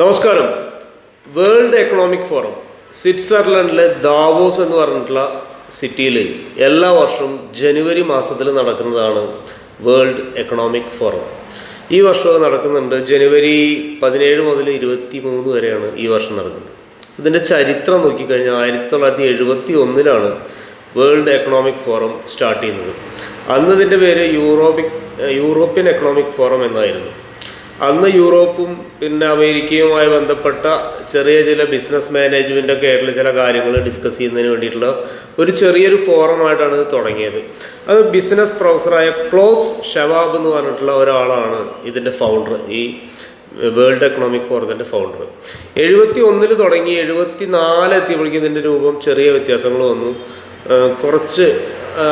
നമസ്കാരം. World economic forum സ്വിറ്റ്സർലൻഡിലെ Davos എന്ന് പറഞ്ഞിട്ടുള്ള സിറ്റിയിൽ എല്ലാ വർഷവും ജനുവരി മാസത്തിൽ നടക്കുന്നതാണ് വേൾഡ് എക്കണോമിക് ഫോറം. ഈ വർഷവും നടക്കുന്നുണ്ട് ജനുവരി പതിനേഴ് മുതൽ ഇരുപത്തി മൂന്ന് വരെയാണ് ഈ വർഷം നടക്കുന്നത്. ഇതിന്റെ ചരിത്രം നോക്കിക്കഴിഞ്ഞാൽ ആയിരത്തി തൊള്ളായിരത്തി എഴുപത്തി ഒന്നിലാണ് വേൾഡ് എക്കണോമിക് ഫോറം സ്റ്റാർട്ട് ചെയ്യുന്നത്. അന്ന് ഇതിന്റെ പേര് യൂറോപിക് യൂറോപ്യൻ എക്കണോമിക് ഫോറം എന്നായിരുന്നു. അന്ന് യൂറോപ്പും പിന്നെ അമേരിക്കയുമായി ബന്ധപ്പെട്ട ചെറിയ ചില ബിസിനസ് മാനേജ്മെന്റ് ഒക്കെ ആയിട്ടുള്ള ചില കാര്യങ്ങൾ ഡിസ്കസ് ചെയ്യുന്നതിന് വേണ്ടിയിട്ടുള്ള ഒരു ചെറിയൊരു ഫോറമായിട്ടാണ് ഇത് തുടങ്ങിയത്. അത് ബിസിനസ് പ്രൊഫസറായ ക്ലോസ് ഷവാബ് എന്ന് പറഞ്ഞിട്ടുള്ള ഒരാളാണ് ഇതിന്റെ ഫൗണ്ടർ ഈ വേൾഡ് എക്കണോമിക് ഫോറത്തിന്റെ ഫൗണ്ടർ എഴുപത്തി ഒന്നിൽ തുടങ്ങി എഴുപത്തി നാല് എത്തിയപ്പോഴേക്കും ഇതിന്റെ രൂപം ചെറിയ വ്യത്യാസങ്ങൾ വന്നു. കുറച്ച്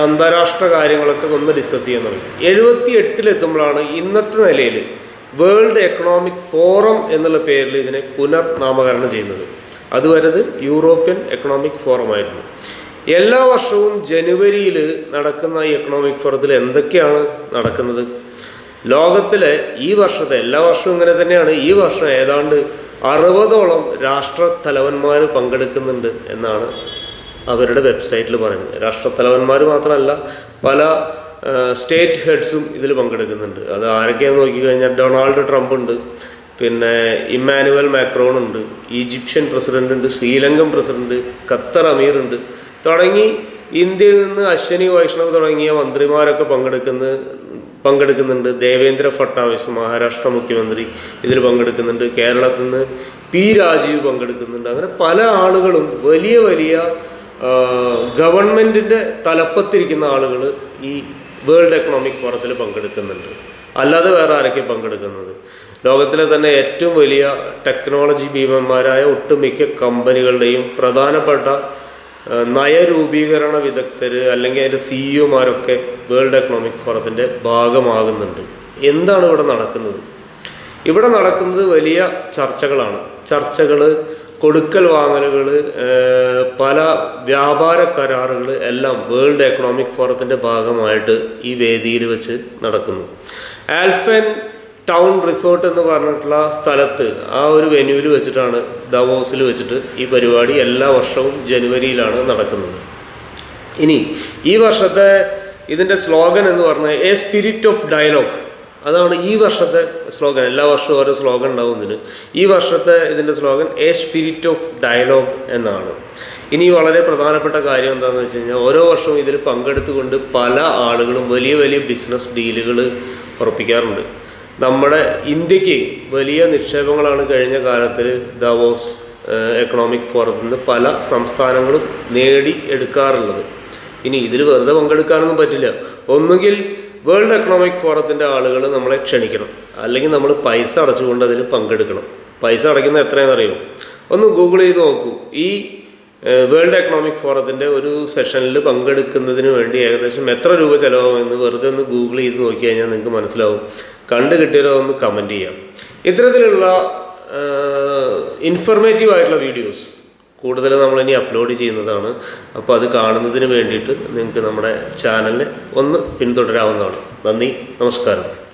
അന്താരാഷ്ട്ര കാര്യങ്ങളൊക്കെ ഒന്ന് ഡിസ്കസ് ചെയ്യാൻ തുടങ്ങി. എഴുപത്തി എട്ടിലെത്തുമ്പോഴാണ് ഇന്നത്തെ നിലയിൽ വേൾഡ് എക്കണോമിക് ഫോറം എന്നുള്ള പേരിൽ ഇതിനെ പുനർനാമകരണം ചെയ്യുന്നത്. അതുവരെ ഇത് യൂറോപ്യൻ എക്കണോമിക് ഫോറമായിരുന്നു എല്ലാ വർഷവും ജനുവരിയിൽ നടക്കുന്ന ഈ എക്കണോമിക് ഫോറത്തിൽ എന്തൊക്കെയാണ് നടക്കുന്നത്? ലോകത്തിലെ ഈ വർഷത്തെ എല്ലാ വർഷവും ഇങ്ങനെ തന്നെയാണ് ഈ വർഷം ഏതാണ്ട് അറുപതോളം രാഷ്ട്ര തലവന്മാർ പങ്കെടുക്കുന്നുണ്ട് എന്നാണ് അവരുടെ വെബ്സൈറ്റിൽ പറയുന്നത്. രാഷ്ട്രത്തലവന്മാർ മാത്രമല്ല പല സ്റ്റേറ്റ് ഹെഡ്സും ഇതിൽ പങ്കെടുക്കുന്നുണ്ട്. അത് ആരൊക്കെയാണെന്ന് നോക്കിക്കഴിഞ്ഞാൽ ഡൊണാൾഡ് ട്രംപ് ഉണ്ട് പിന്നെ ഇമ്മാനുവൽ മാക്രോൺ ഉണ്ട്. ഈജിപ്ഷ്യൻ പ്രസിഡന്റ് ഉണ്ട്. ശ്രീലങ്കൻ പ്രസിഡന്റ് ഖത്തർ അമീർ ഉണ്ട്. തുടങ്ങി ഇന്ത്യയിൽ നിന്ന് അശ്വനി വൈഷ്ണവ് തുടങ്ങിയ മന്ത്രിമാരൊക്കെ പങ്കെടുക്കുന്ന പങ്കെടുക്കുന്നുണ്ട്. ദേവേന്ദ്ര ഫട്നാവിസ് മഹാരാഷ്ട്ര മുഖ്യമന്ത്രി ഇതിൽ പങ്കെടുക്കുന്നുണ്ട്. കേരളത്തിൽ നിന്ന് പി രാജീവ് പങ്കെടുക്കുന്നുണ്ട്. അങ്ങനെ പല ആളുകളും വലിയ വലിയ ഗവൺമെന്റിന്റെ തലപ്പത്തിരിക്കുന്ന ആളുകൾ ഈ വേൾഡ് എക്കണോമിക് ഫോറത്തിൽ പങ്കെടുക്കുന്നുണ്ട്. അല്ലാതെ വേറെ ആരൊക്കെ പങ്കെടുക്കുന്നത്? ലോകത്തിലെ തന്നെ ഏറ്റവും വലിയ ടെക്നോളജി ഭീമന്മാരായ ഒട്ടുമിക്ക കമ്പനികളുടെയും പ്രധാനപ്പെട്ട നയരൂപീകരണ വിദഗ്ധർ അല്ലെങ്കിൽ അതിന്റെ സിഇഒമാരൊക്കെ വേൾഡ് എക്കണോമിക് ഫോറത്തിന്റെ ഭാഗമാകുന്നുണ്ട്. എന്താണ് ഇവിടെ നടക്കുന്നത്? ഇവിടെ നടക്കുന്നത് വലിയ ചർച്ചകളാണ്. ചർച്ചകൾ കൊടുക്കൽ വാങ്ങലുകൾ പല വ്യാപാര കരാറുകൾ എല്ലാം വേൾഡ് എക്കണോമിക് ഫോറത്തിന്റെ ഭാഗമായിട്ട് ഈ വേദിയിൽ വെച്ച് നടക്കുന്നു. ആൽഫൻ ടൗൺ റിസോർട്ട് എന്ന് പറഞ്ഞിട്ടുള്ള സ്ഥലത്ത് ആ ഒരു വെന്യൂവിൽ വെച്ചിട്ടാണ് ദവോസിൽ വെച്ചിട്ട് ഈ പരിപാടി എല്ലാ വർഷവും ജനുവരിയിലാണ് നടക്കുന്നത്. ഇനി ഈ വർഷത്തെ ഇതിന്റെ സ്ലോഗൻ എന്ന് പറഞ്ഞാൽ എ സ്പിരിറ്റ് ഓഫ് ഡയലോഗ്. അതാണ് ഈ വർഷത്തെ സ്ലോഗൻ. എല്ലാ വർഷവും ഓരോ സ്ലോഗൻ ഉണ്ടാവും ഇതിന്. ഈ വർഷത്തെ ഇതിന്റെ slogan a spirit of dialogue എന്നാണ്. ഇനി വളരെ പ്രധാനപ്പെട്ട കാര്യം എന്താണെന്ന് വെച്ച് കഴിഞ്ഞാൽ ഓരോ വർഷവും ഇതിൽ പങ്കെടുത്തുകൊണ്ട് പല ആളുകളും വലിയ വലിയ ബിസിനസ് ഡീലുകൾ ഉറപ്പിക്കാറുണ്ട്. നമ്മുടെ ഇന്ത്യയ്ക്ക് വലിയ നിക്ഷേപങ്ങളാണ് കഴിഞ്ഞ കാലത്തിൽ ദവോസ് എക്കണോമിക് ഫോറത്തിൽ നിന്ന് പല സംസ്ഥാനങ്ങളും നേടി എടുക്കാറുള്ളത്. ഇനി ഇതിൽ വെറുതെ പങ്കെടുക്കാനൊന്നും പറ്റില്ല. ഒന്നുകിൽ വേൾഡ് എക്കണോമിക് ഫോറത്തിന്റെ ആളുകൾ നമ്മളെ ക്ഷണിക്കണം. അല്ലെങ്കിൽ നമ്മൾ പൈസ അടച്ചുകൊണ്ട് അതിൽ പങ്കെടുക്കണം. പൈസ അടയ്ക്കുന്നത് എത്രയാണെന്ന് അറിയുമോ ഒന്ന് ഗൂഗിൾ ചെയ്ത് നോക്കൂ. ഈ വേൾഡ് എക്കണോമിക് ഫോറത്തിന്റെ ഒരു സെഷനിൽ പങ്കെടുക്കുന്നതിന് വേണ്ടി ഏകദേശം എത്ര രൂപ ചിലവാകുമെന്ന് വെറുതെ ഒന്ന് ഗൂഗിൾ ചെയ്ത് നോക്കി കഴിഞ്ഞാൽ നിങ്ങൾക്ക് മനസ്സിലാവും. കണ്ടു കിട്ടിയാലോ ഒന്ന് കമന്റ് ചെയ്യാം. ഇത്തരത്തിലുള്ള ഇൻഫർമേറ്റീവ് ആയിട്ടുള്ള വീഡിയോസ് കൂടുതൽ നമ്മളിനി അപ്ലോഡ് ചെയ്യുന്നതാണ്. അപ്പോൾ അത് കാണുന്നതിന് വേണ്ടിയിട്ട് നിങ്ങൾക്ക് നമ്മുടെ ചാനലിനെ ഒന്ന് പിന്തുടരാവുന്നതാണ്. നന്ദി നമസ്കാരം.